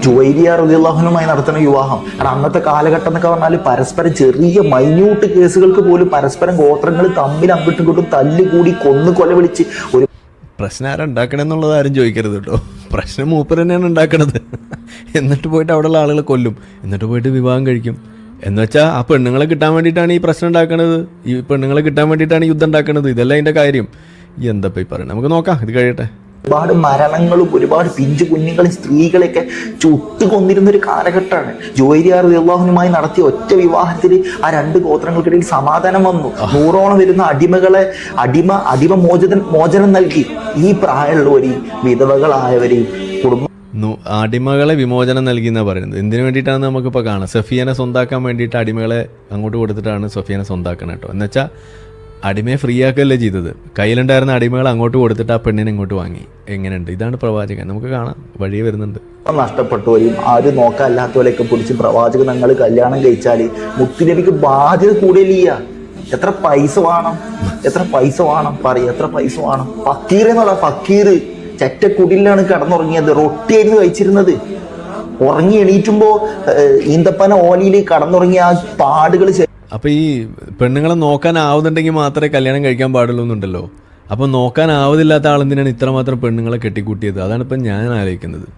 ജുവൈരിയ റലിയുള്ളാഹുനുമായി നടത്തുന്ന വിവാഹം. കാരണം അന്നത്തെ കാലഘട്ടം എന്നൊക്കെ പറഞ്ഞാൽ പരസ്പരം ചെറിയ മൈന്യൂട്ട് കേസുകൾക്ക് പോലും പരസ്പരം ഗോത്രങ്ങൾ തമ്മിൽ അങ്ങോട്ടും ഇങ്ങോട്ടും തല്ലുകൂടി കൊന്നു കൊലവിളിച്ച് ഒരു പ്രശ്നം ആരാ ഉണ്ടാക്കണമെന്നുള്ളത് ആരും ചോദിക്കരുത് കേട്ടോ. പ്രശ്നം മൂപ്പർ തന്നെയാണ് ഉണ്ടാക്കണത്. എന്നിട്ട് പോയിട്ട് അവിടെയുള്ള ആളുകളെ കൊല്ലും. എന്നിട്ട് പോയിട്ട് വിവാഹം കഴിക്കും. എന്ന് വെച്ചാൽ ആ പെണ്ണുങ്ങളെ കിട്ടാൻ വേണ്ടിയിട്ടാണ് ഈ പ്രശ്നം ഉണ്ടാക്കണത്. ഈ പെണ്ണുങ്ങളെ കിട്ടാൻ വേണ്ടിയിട്ടാണ് യുദ്ധം ഉണ്ടാക്കണത്. ഇതല്ല അതിന്റെ കാര്യം. എന്താ ഈ പറയുന്നത്? നമുക്ക് നോക്കാം. ഇത് കഴിയട്ടെ. ഒരുപാട് മരണങ്ങളും ഒരുപാട് പിഞ്ചു കുഞ്ഞുങ്ങളും സ്ത്രീകളെയൊക്കെ ചുട്ടു കൊന്നിരുന്ന ഒരു കാലഘട്ടമാണ്. ജോയിരിയാർ വിവാഹനുമായി നടത്തിയ ഒറ്റ വിവാഹത്തിൽ ആ രണ്ട് ഗോത്രങ്ങൾക്കിടയിൽ സമാധാനം വന്നു. നൂറോളം വരുന്ന അടിമകളെ അടിമ അടിമ മോചനം മോചനം നൽകി. ഈ പ്രായമുള്ളവരെയും വിധവകളായവരെയും കുടുംബം അടിമകളെ വിമോചനം നൽകി എന്നാണ് പറയുന്നത്. എന്തിനു വേണ്ടിയിട്ടാണ് നമുക്കിപ്പോൾ കാണാം. സഫിയനെ സ്വന്താക്കാൻ വേണ്ടിയിട്ട് അടിമകളെ അങ്ങോട്ട് കൊടുത്തിട്ടാണ് സഫിയനെ സ്വന്താക്കണം കേട്ടോ എന്നുവെച്ചാൽ അടിമയെ ഫ്രീ ആക്കുകയല്ലേ ചെയ്തത്? കയ്യിലുണ്ടായിരുന്ന അടിമകൾ അങ്ങോട്ട് കൊടുത്തിട്ട് ആ പെണ്ണിനെ ഇങ്ങോട്ട് വാങ്ങി. എങ്ങനെയുണ്ട്? ഇതാണ് പ്രവാചകൻ. നമുക്ക് കാണാം. വഴിയെ വരുന്നുണ്ട്. നഷ്ടപ്പെട്ടവരെയും ആരും നോക്കാല്ലാത്തവരെയൊക്കെ പിടിച്ച് പ്രവാചകൻ ഞങ്ങൾ കല്യാണം കഴിച്ചാൽ മുത്തുനബിക്ക് ബാധ്യത കൂടിയില്ല എത്ര പൈസ വേണം? എത്ര പൈസ വേണം? പറയും. എത്ര പൈസ വേണം? ഫക്കീർ എന്നുള്ള ഫക്കീർ. ചറ്റക്കുടിലാണ് കടന്നുറങ്ങിയത്. റൊട്ടിയായിരുന്നു കഴിച്ചിരുന്നത്. ഉറങ്ങി എണീറ്റുമ്പോ ഈന്തപ്പന ഓലയിൽ കടന്നുറങ്ങിയ ആ പാടുകൾ അപ്പോൾ ഈ പെണ്ണുങ്ങളെ നോക്കാനാവുന്നുണ്ടെങ്കിൽ മാത്രമേ കല്യാണം കഴിക്കാൻ പാടുള്ളൂ എന്നുണ്ടല്ലോ. അപ്പോൾ നോക്കാനാവുന്നില്ലാത്ത ആളെന്തിനാണ് ഇത്രമാത്രം പെണ്ണുങ്ങളെ കെട്ടിക്കൂട്ടിയത്? അതാണ് ഇപ്പം ഞാൻ ആലോചിക്കുന്നത്.